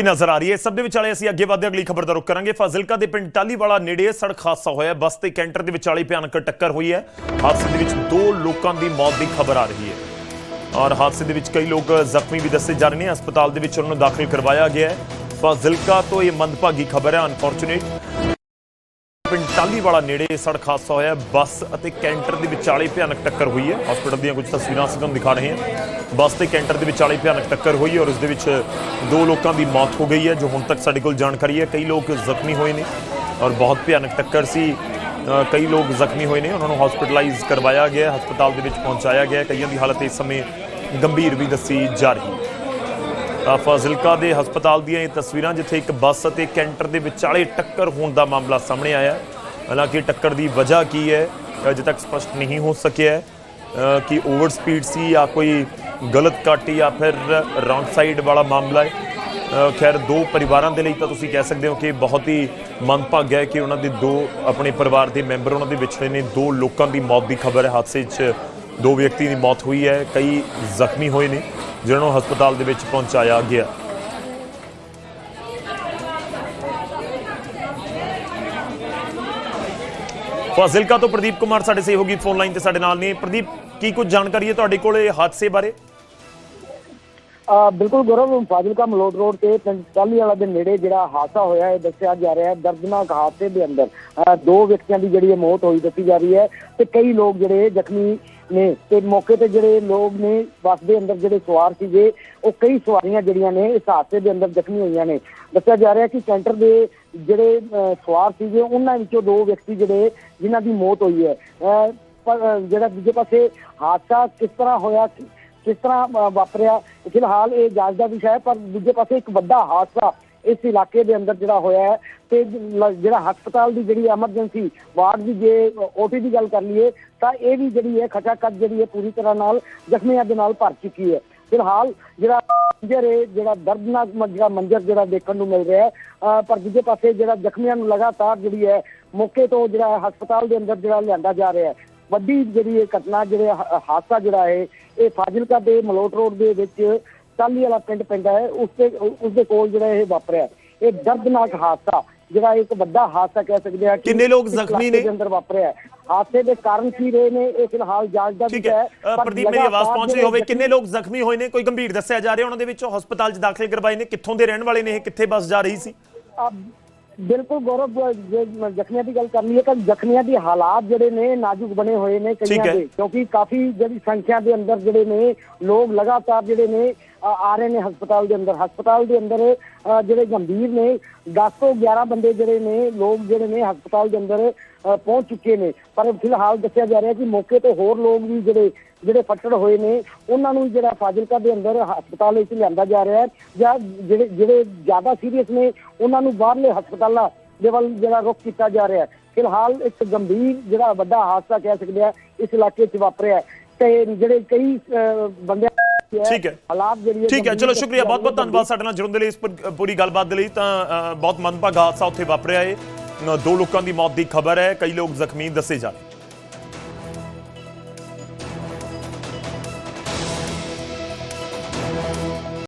ਨਜ਼ਰ ਆ ਰਹੀ ਹੈ। ਸਭ ਦੇ ਵਿਚਾਲੇ ਅਸੀਂ ਅੱਗੇ ਵਧਦੇ ਅਗਲੀ ਖਬਰ ਦਾ ਰੁਖ ਕਰਾਂਗੇ। ਫਾਜ਼ਿਲਕਾ ਦੇ ਪਿੰਡ ਟਾਲੀਵਾਲਾ ਨੇੜੇ ਸੜਕ ਹਾਦਸਾ ਹੋਇਆ ਬੱਸ ਤੇ ਕੈਂਟਰ ਦੇ ਵਿਚਾਲੇ ਭਿਆਨਕ ਟੱਕਰ ਹੋਈ ਹੈ। ਹਾਦਸੇ ਦੇ ਵਿੱਚ ਦੋ ਲੋਕਾਂ ਦੀ ਮੌਤ ਦੀ ਖਬਰ ਆ ਰਹੀ ਹੈ। ਔਰ ਹਾਦਸੇ ਦੇ ਵਿੱਚ ਕਈ ਲੋਕ ਜ਼ਖਮੀ ਵੀ ਦੱਸੇ ਜਾ ਰਹੇ ਨੇ। ਹਸਪਤਾਲ ਦੇ ਵਿੱਚ ਉਹਨਾਂ ਨੂੰ ਦਾਖਲ ਕਰਵਾਇਆ ਗਿਆ ਹੈ। ਫਾਜ਼ਿਲਕਾ ਤੋਂ ਇਹ ਮੰਦਭਾਗੀ ਖਬਰ ਹੈ। ਅਨਫੋਰਚੂਨੇਟ ਪਿੰਡ ਟਾਲੀਵਾਲਾ ਨੇੜੇ ਸੜਕ ਹਾਦਸਾ ਹੋਇਆ। ਬੱਸ ਅਤੇ ਕੈਂਟਰ ਦੇ ਵਿਚਾਲੇ ਭਿਆਨਕ ਟੱਕਰ ਹੋਈ ਹੈ। ਹਸਪਤਾਲ ਦੀਆਂ ਕੁਝ ਤਸਵੀਰਾਂ ਅਸੀਂ ਤੁਹਾਨੂੰ ਦਿਖਾ ਰਹੇ ਹਾਂ। ਬੱਸ ਤੇ ਕੈਂਟਰ ਦੇ ਵਿਚਾਲੇ ਭਿਆਨਕ ਟੱਕਰ ਹੋਈ ਔਰ ਇਸ ਦੇ ਵਿੱਚ ਦੋ ਲੋਕਾਂ ਦੀ ਮੌਤ ਹੋ ਗਈ ਹੈ, ਜੋ ਹੁਣ ਤੱਕ ਸਾਡੇ ਕੋਲ ਜਾਣਕਾਰੀ ਹੈ। ਕਈ ਲੋਕ ਜ਼ਖਮੀ ਹੋਏ ਨੇ ਔਰ ਬਹੁਤ ਭਿਆਨਕ ਟੱਕਰ ਸੀ। ਕਈ ਲੋਕ ਜ਼ਖਮੀ ਹੋਏ ਨੇ। ਉਹਨਾਂ ਨੂੰ ਹਸਪੀਟਲਾਈਜ਼ ਕਰਵਾਇਆ ਗਿਆ, ਹਸਪਤਾਲ ਦੇ ਵਿੱਚ ਪਹੁੰਚਾਇਆ ਗਿਆ। ਕਈਆਂ ਦੀ ਹਾਲਤ ਇਸ ਸਮੇਂ ਗੰਭੀਰ ਵੀ ਦੱਸੀ ਜਾ ਰਹੀ ਹੈ। ਫਾਜ਼ਿਲਕਾ ਦੇ ਹਸਪਤਾਲ ਦੀਆਂ ਇਹ ਤਸਵੀਰਾਂ, ਜਿੱਥੇ ਇੱਕ ਬੱਸ ਅਤੇ ਕੈਂਟਰ ਦੇ ਵਿਚਾਲੇ ਟੱਕਰ ਹੋਣ ਦਾ ਮਾਮਲਾ ਸਾਹਮਣੇ ਆਇਆ। ਹਾਲਾਂਕਿ ਟੱਕਰ ਦੀ ਵਜ੍ਹਾ ਕੀ ਹੈ ਅਜੇ ਤੱਕ ਸਪਸ਼ਟ ਨਹੀਂ ਹੋ ਸਕਿਆ। ਹੈ ਕਿ ਓਵਰ ਸਪੀਡ ਸੀ ਜਾਂ ਕੋਈ ਗਲਤ ਕੱਟ ਜਾਂ ਫਿਰ ਰੌਂਗ ਸਾਈਡ ਵਾਲਾ ਮਾਮਲਾ ਹੈ? ਖੈਰ, ਦੋ ਪਰਿਵਾਰਾਂ ਦੇ ਲਈ ਤਾਂ ਤੁਸੀਂ ਕਹਿ ਸਕਦੇ ਹੋ ਕਿ ਬਹੁਤ ਹੀ ਮੰਦਭਾਗਾ ਹੈ ਕਿ ਉਹਨਾਂ ਦੇ ਦੋ ਆਪਣੇ ਪਰਿਵਾਰ ਦੇ ਮੈਂਬਰ ਉਹਨਾਂ ਦੇ ਵਿਛੜੇ ਨੇ। ਦੋ ਲੋਕਾਂ ਦੀ ਮੌਤ ਦੀ ਖਬਰ ਹੈ। ਹਾਦਸੇ 'ਚ ਦੋ ਵਿਅਕਤੀ ਦੀ ਮੌਤ ਹੋਈ ਹੈ। ਕਈ ਜ਼ਖਮੀ ਹੋਏ ਨੇ। ਜਿਨ੍ਹਾਂ ਨੂੰ ਹਸਪਤਾਲ ਦੇ ਵਿੱਚ ਪਹੁੰਚਾਇਆ ਗਿਆ। ਫਾਜ਼ਿਲਕਾ ਤੋਂ ਪ੍ਰਦੀਪ ਕੁਮਾਰ ਸਾਡੇ ਸਹਿਯੋਗੀ ਫੋਨ ਲਾਈਨ ਤੇ ਸਾਡੇ ਨਾਲ ਨੇ। ਪ੍ਰਦੀਪ, ਕੀ ਕੁਝ ਜਾਣਕਾਰੀ ਹੈ ਤੁਹਾਡੇ ਕੋਲ ਹਾਦਸੇ ਬਾਰੇ? ਬਿਲਕੁਲ ਗੌਰਵ ਫਾਜ਼ਿਲਕਾ ਮਲੋਟ ਰੋਡ ਤੇ ਪਿੰਡ ਵਾਲਾ ਦੇ ਨੇੜੇ ਜਿਹੜਾ ਹਾਦਸਾ ਹੋਇਆ ਹੈ ਦੱਸਿਆ ਜਾ ਰਿਹਾ ਹੈ, ਦਰਦਨਾਕ ਹਾਦਸੇ ਦੇ ਅੰਦਰ ਅਹ ਦੋ ਵਿਅਕਤੀਆਂ ਦੀ ਜਿਹੜੀ ਇਹ ਮੌਤ ਹੋਈ, ਦੱਸੀ ਜਾ ਰਹੀ ਹੈ ਤੇ ਕਈ ਲੋਕ ਜਿਹੜੇ ਜ਼ਖਮੀ ਨੇ ਤੇ ਮੌਕੇ ਤੇ ਜਿਹੜੇ ਲੋਕ ਨੇ, ਬੱਸ ਦੇ ਅੰਦਰ ਜਿਹੜੇ ਸਵਾਰ ਸੀਗੇ, ਉਹ ਕਈ ਸਵਾਰੀਆਂ ਜਿਹੜੀਆਂ ਨੇ, ਇਸ ਹਾਦਸੇ ਦੇ ਅੰਦਰ ਜ਼ਖਮੀ ਹੋਈਆਂ ਨੇ। ਦੱਸਿਆ ਜਾ ਰਿਹਾ ਕਿ ਸੈਂਟਰ ਦੇ ਜਿਹੜੇ ਅਹ ਸਵਾਰ ਸੀਗੇ, ਉਹਨਾਂ ਵਿੱਚੋਂ ਦੋ ਵਿਅਕਤੀ ਜਿਹੜੇ, ਜਿਨ੍ਹਾਂ ਦੀ ਮੌਤ ਹੋਈ ਹੈ। ਅਹ ਜਿਹੜਾ ਦੂਜੇ ਪਾਸੇ ਹਾਦਸਾ ਕਿਸ ਤਰ੍ਹਾਂ ਹੋਇਆ ਕਿਸ ਤਰ੍ਹਾਂ ਵਾਪਰਿਆ। ਫਿਲਹਾਲ ਇਹ ਜਾਂਚ ਦਾ ਵਿਸ਼ਾ ਹੈ ਪਰ ਦੂਜੇ ਪਾਸੇ ਇੱਕ ਵੱਡਾ ਹਾਦਸਾ ਇਸ ਇਲਾਕੇ ਦੇ ਅੰਦਰ ਜਿਹੜਾ ਹੋਇਆ ਹੈ ਤੇ ਜਿਹੜਾ ਹਸਪਤਾਲ ਦੀ ਜਿਹੜੀ ਐਮਰਜੈਂਸੀ ਵਾਰਡ ਦੀ ਜੇ ਓਟੀ ਦੀ ਗੱਲ ਕਰ ਲਈਏ, ਤਾਂ ਇਹ ਵੀ ਜਿਹੜੀ ਹੈ ਖਚਾਖਚ ਜਿਹੜੀ ਹੈ ਪੂਰੀ ਤਰ੍ਹਾਂ ਨਾਲ ਜ਼ਖਮੀਆਂ ਦੇ ਨਾਲ ਭਰ ਚੁੱਕੀ ਹੈ। ਫਿਲਹਾਲ ਜਿਹੜਾ ਮੰਜਰ ਹੈ, ਜਿਹੜਾ ਦਰਦਨਾਕ ਜਿਹੜਾ ਮੰਜਰ ਜਿਹੜਾ ਦੇਖਣ ਨੂੰ ਮਿਲ ਰਿਹਾ ਹੈ ਪਰ ਦੂਜੇ ਪਾਸੇ ਜਿਹੜਾ ਜ਼ਖਮੀਆਂ ਨੂੰ ਲਗਾਤਾਰ ਜਿਹੜੀ ਹੈ ਮੌਕੇ ਤੋਂ ਜਿਹੜਾ ਹਸਪਤਾਲ ਦੇ ਅੰਦਰ ਜਿਹੜਾ ਲਿਆਂਦਾ ਜਾ ਰਿਹਾ ਹੈ ਵੱਡੀ ਜਿਹੜੀ ਇਹ ਘਟਨਾ ਜਿਹੜੇ ਹਾਦਸਾ ਜਿਹੜਾ ਹੈ ਇਹ ਫਾਜ਼ਿਲਕਾ ਦੇ ਮਲੋਟ ਰੋਡ ਦੇ ਵਿੱਚ ਟਾਲੀ ਵਾਲਾ ਪਿੰਡ ਪੈਂਦਾ ਹੈ। ਉਸ ਦੇ ਉਸ ਦੇ ਕੋਲ ਜਿਹੜਾ ਇਹ ਵਾਪਰਿਆ ਇਹ ਦਰਦਨਾਕ ਹਾਦਸਾ ਜਿਹੜਾ ਇੱਕ ਵੱਡਾ ਹਾਦਸਾ ਕਹਿ ਸਕਦੇ ਆ ਕਿੰਨੇ ਲੋਕ ਜ਼ਖਮੀ ਨੇ? ਅੰਦਰ ਵਾਪਰਿਆ। ਹਾਦਸੇ ਦੇ ਕਾਰਨ ਕੀ ਰਹੇ ਨੇ ਇਹ ਫਿਲਹਾਲ ਜਾਂਚ ਦਾ ਵਿਸ਼ਾ ਹੈ। ਪ੍ਰਦੀਪ ਮੇਰੀ ਆਵਾਜ਼ ਪਹੁੰਚ ਰਹੀ ਹੋਵੇ। ਕਿੰਨੇ ਲੋਕ ਜ਼ਖਮੀ ਹੋਏ ਨੇ? ਕੋਈ ਗੰਭੀਰ ਦੱਸਿਆ ਜਾ ਰਿਹਾ। ਉਹਨਾਂ ਦੇ ਵਿੱਚੋਂ ਹਸਪਤਾਲ 'ਚ ਦਾਖਲ ਕਰਵਾਏ ਨੇ। ਕਿੱਥੋਂ ਦੇ ਰਹਿਣ ਵਾਲੇ ਨੇ? ਇਹ ਕਿੱਥੇ ਬੱਸ ਜਾ ਰਹੀ ਸੀ? ਬਿਲਕੁਲ ਗੌਰਵ ਜੇ ਜ਼ਖਮੀਆਂ ਦੀ ਗੱਲ ਕਰ ਲਈਏ ਤਾਂ ਜ਼ਖਮੀਆਂ ਦੀ ਹਾਲਾਤ ਜਿਹੜੇ ਨੇ ਨਾਜ਼ੁਕ ਬਣੇ ਹੋਏ ਨੇ ਕਈਆਂ ਹੈ। ਦੇ ਕਿਉਂਕਿ ਕਾਫੀ ਜਿਹੜੀ ਸੰਖਿਆ ਦੇ ਅੰਦਰ ਜਿਹੜੇ ਨੇ ਲੋਕ ਲਗਾਤਾਰ ਜਿਹੜੇ ਨੇ ਆ ਰਹੇ ਨੇ ਹਸਪਤਾਲ ਦੇ ਅੰਦਰ। ਹਸਪਤਾਲ ਦੇ ਅੰਦਰ ਜਿਹੜੇ ਗੰਭੀਰ ਨੇ 10 ਤੋਂ 11 ਬੰਦੇ ਜਿਹੜੇ ਨੇ ਲੋਕ ਜਿਹੜੇ ਨੇ ਹਸਪਤਾਲ ਦੇ ਅੰਦਰ ਪਹੁੰਚ ਚੁੱਕੇ ਨੇ। ਪਰ ਫਿਲਹਾਲ ਦੱਸਿਆ ਜਾ ਰਿਹਾ ਕਿ ਮੌਕੇ ਤੇ ਹੋਰ ਲੋਕ ਵੀ ਜਿਹੜੇ ਜਿਹੜੇ ਫੱਟੜ ਹੋਏ ਨੇ ਉਹਨਾਂ ਨੂੰ ਜਿਹੜਾ ਫਾਜ਼ਿਲਕਾ ਦੇ ਅੰਦਰ ਹਸਪਤਾਲ ਵਿੱਚ ਲਿਆਂਦਾ ਜਾ ਰਿਹਾ ਹੈ ਜਾਂ ਜਿਹੜੇ ਜਿਹੜੇ ਜ਼ਿਆਦਾ ਸੀਰੀਅਸ ਨੇ ਉਹਨਾਂ ਨੂੰ ਬਾਹਰਲੇ ਹਸਪਤਾਲਾਂ ਦੇ ਵੱਲ ਜਿਹੜਾ ਰੁਖ ਕੀਤਾ ਜਾ ਰਿਹਾ ਹੈ। ਫਿਲਹਾਲ ਇੱਕ ਗੰਭੀਰ ਜਿਹੜਾ ਵੱਡਾ ਹਾਦਸਾ ਕਹਿ ਸਕਦੇ ਆ ਇਸ ਇਲਾਕੇ 'ਚ ਵਾਪਰਿਆ ਤੇ ਜਿਹੜੇ ਕਈ ਅਹ, ਬੰਦਿਆਂ ਦੀ ਠੀਕ ਹੈ। ਹਾਲਾਤ ਜਿਹੜੀ ਠੀਕ ਹੈ ਗੰਭੀਰ ਚਲੋ ਸ਼ੁਕਰੀਆ ਦੱਸੀ ਬਹੁਤ ਬਹੁਤ ਜਾ ਰਹੀ ਹੈ। ਧੰਨਵਾਦ ਸਾਡੇ ਨਾਲ ਜੁੜਨ ਦੇ ਲਈ ਇਸ ਪਰ- ਪੂਰੀ ਗੱਲਬਾਤ ਦੇ ਲਈ ਤਾਂ ਅ, ਬਹੁਤ ਮੰਦਭਾਗਾ ਹਾਦਸਾ ਉੱਥੇ ਵਾਪਰਿਆ ਹੈ ਅ, ਦੋ ਲੋਕਾਂ ਦੀ ਮੌਤ ਦੀ ਖਬਰ ਹੈ ਕਈ ਲੋਕ ਜ਼ਖਮੀ ਦੱਸੇ ਜਾ ਰਹੇ